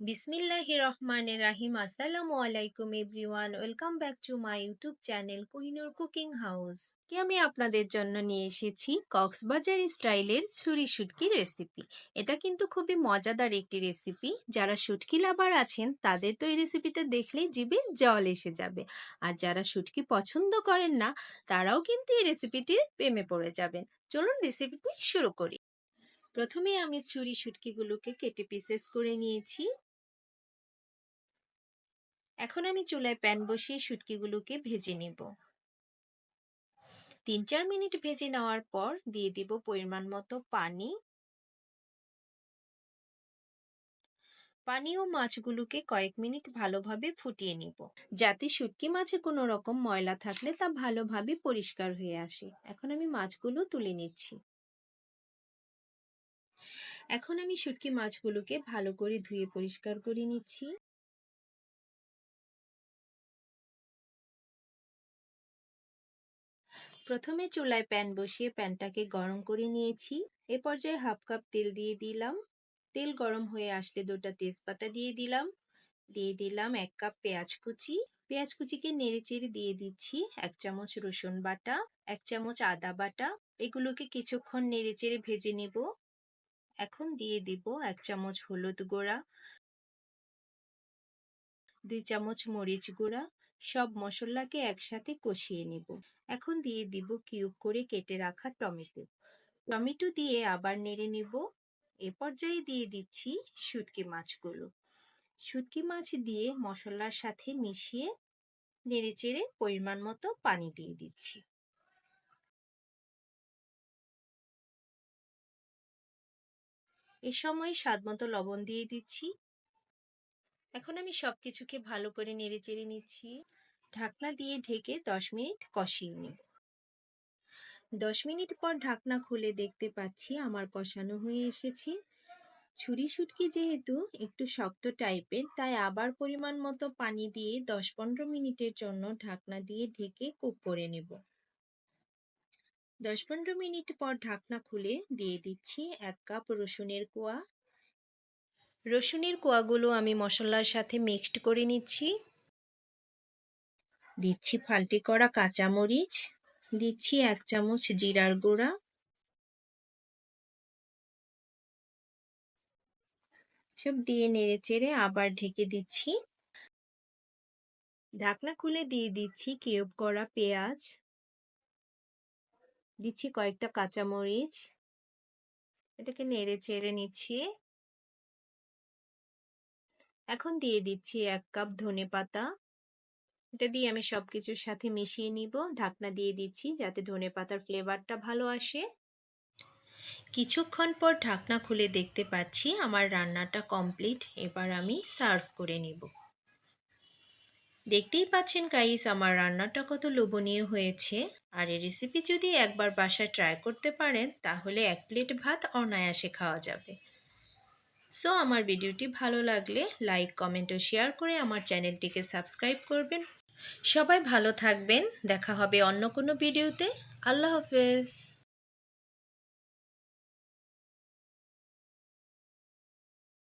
বিসমিল্লাহ রহমান রাহিম। আসসালামু আলাইকুম everyone. Welcome back to my YouTube channel Kohinoor cooking house. কি আমি আপনাদের জন্য নিয়ে এসেছি কক্সবাজার স্টাইলের ছুরি শুটকি রেসিপি। এটা কিন্তু খুবই মজাদার একটি রেসিপি। যারা শুটকি লাভার আছেন, তাদের তো এই রেসিপিটা দেখলেই জিভে জল এসে যাবে। আর যারা শুটকি পছন্দ করেন না, তারাও কিন্তু এই রেসিপিটির প্রেমে পড়ে যাবেন। চলুন রেসিপিটি শুরু করি। প্রথমে আমি ছুরি শুটকিগুলোকে কেটে পিসেস করে নিয়েছি। এখন আমি চুলায় প্যান বসিয়ে শুটকিগুলোকে ভেজে নেব। তিন চার মিনিট ভেজে নেওয়ার পর দিয়ে দিব পরিমাণ মতো পানি। পানি ও মাছগুলোকে কয়েক মিনিট ভালোভাবে ফুটিয়ে নিব। যাতে শুটকি মাছে কোনো রকম ময়লা থাকলে তা ভালোভাবে পরিষ্কার হয়ে আসে। এখন আমি মাছগুলো তুলে নিচ্ছি। এখন আমি শুটকি মাছগুলোকে ভালো করে ধুয়ে পরিষ্কার করে নিচ্ছি। প্রথমে চুলায় প্যান বসিয়ে প্যানটাকে গরম করে নিয়েছি। এ পর্যায়ে হাফ কাপ তেল দিয়ে দিলাম। তেল গরম হয়ে আসলে দুটা তেজপাতা দিয়ে দিলাম। দিয়ে দিলাম এক কাপ পেঁয়াজ কুচি। পেঁয়াজ কুচিকে নেড়ে চেড়ে দিয়ে দিচ্ছি এক চামচ রসুন বাটা, এক চামচ আদা বাটা। এগুলোকে কিছুক্ষণ নেড়ে চেড়ে ভেজে নেব। এখন দিয়ে দিব এক চামচ হলুদ গুঁড়া, দুই চামচ মরিচ গুঁড়া সব মশলাকে একসাথে কষিয়ে নেব। এখন দিয়ে দিব কিউব করে কেটে রাখা টমেটো। টমেটো দিয়ে আবার নেড়ে নেব। এ পর্যায়ে দিয়ে দিচ্ছি শুটকি মাছগুলো। শুটকি মাছ দিয়ে মশলার সাথে মিশিয়ে নেড়ে চেড়ে পরিমাণ মতো পানি দিয়ে দিচ্ছি। এ সময় স্বাদ মতো লবণ দিয়ে দিচ্ছি। এখন আমি সব কিছুকে ভালো করে নেড়ে চেড়ে নিচ্ছি। ঢাকনা দিয়ে ঢেকে দশ মিনিট কষিয়ে নিব। দশ মিনিট পর ঢাকনা খুলে দেখতে পাচ্ছি আমার কষানো হয়ে এসেছে। ছুরি শুটকি যেহেতু একটু শক্ত টাইপের, তাই আবার পরিমাণ মতো পানি দিয়ে দশ পনেরো মিনিটের জন্য ঢাকনা দিয়ে ঢেকে কুক করে নেব। দশ পনেরো মিনিট পর ঢাকনা খুলে দিয়ে দিচ্ছি এক কাপ রসুনের কোয়া। রসুনের কোয়াগুলো আমি মশলার সাথে মিক্সড করে নিচ্ছি। দিচ্ছি ফাল্টি করা কাঁচামরিচ। দিচ্ছি এক চামচ জিরার গুঁড়া। সব দিয়ে নেড়ে চেড়ে আবার ঢেকে দিচ্ছি। ঢাকনা খুলে দিয়ে দিচ্ছি কিউব করা পেঁয়াজ। দিচ্ছি কয়েকটা কাঁচামরিচ। এটাকে নেড়ে চেড়ে নিচ্ছি। এখন দিয়ে দিচ্ছি এক কাপ ধনে পাতা। এটা দিয়ে আমি সব কিছুর সাথে মিশিয়ে নিব। ঢাকনা দিয়ে দিচ্ছি যাতে ধনে পাতার ফ্লেভারটা ভালো আসে। কিছুক্ষণ পর ঢাকনা খুলে দেখতে পাচ্ছি আমার রান্নাটা কমপ্লিট। এবার আমি সার্ভ করে নিব। দেখতেই পাচ্ছেন গাইস, আমার রান্নাটা কত লোভনীয় হয়েছে। আর এই রেসিপি যদি একবার বাসায় ট্রাই করতে পারেন, তাহলে এক প্লেট ভাত অনায়াসে খাওয়া যাবে। সো আমার ভিডিওটি ভালো লাগলে লাইক, কমেন্ট ও শেয়ার করে আমার চ্যানেলটিকে সাবস্ক্রাইব করবেন। সবাই ভালো থাকবেন। দেখা হবে অন্য কোনো ভিডিওতে। আল্লাহ হাফেজ।